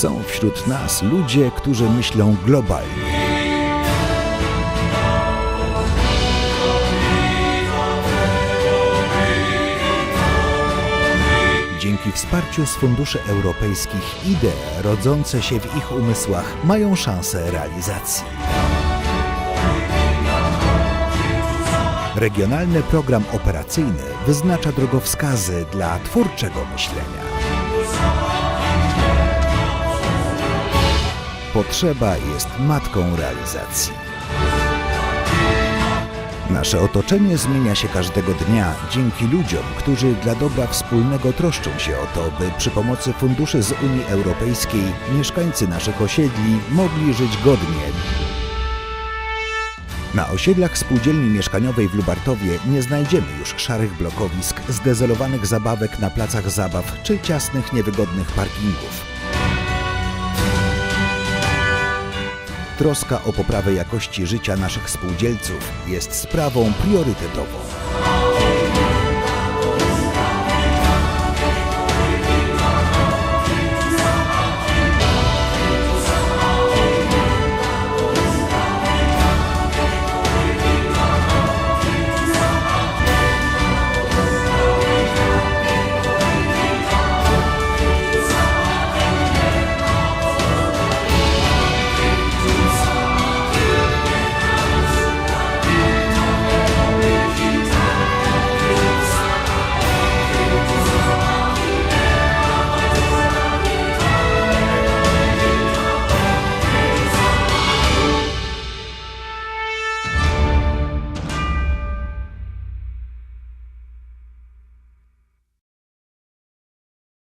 Są wśród nas ludzie, którzy myślą globalnie. Dzięki wsparciu z funduszy europejskich idee rodzące się w ich umysłach mają szansę realizacji. Regionalny program operacyjny wyznacza drogowskazy dla twórczego myślenia. Potrzeba jest matką realizacji. Nasze otoczenie zmienia się każdego dnia dzięki ludziom, którzy dla dobra wspólnego troszczą się o to, by przy pomocy funduszy z Unii Europejskiej mieszkańcy naszych osiedli mogli żyć godnie. Na osiedlach spółdzielni mieszkaniowej w Lubartowie nie znajdziemy już szarych blokowisk, zdezolowanych zabawek na placach zabaw czy ciasnych, niewygodnych parkingów. Troska o poprawę jakości życia naszych spółdzielców jest sprawą priorytetową.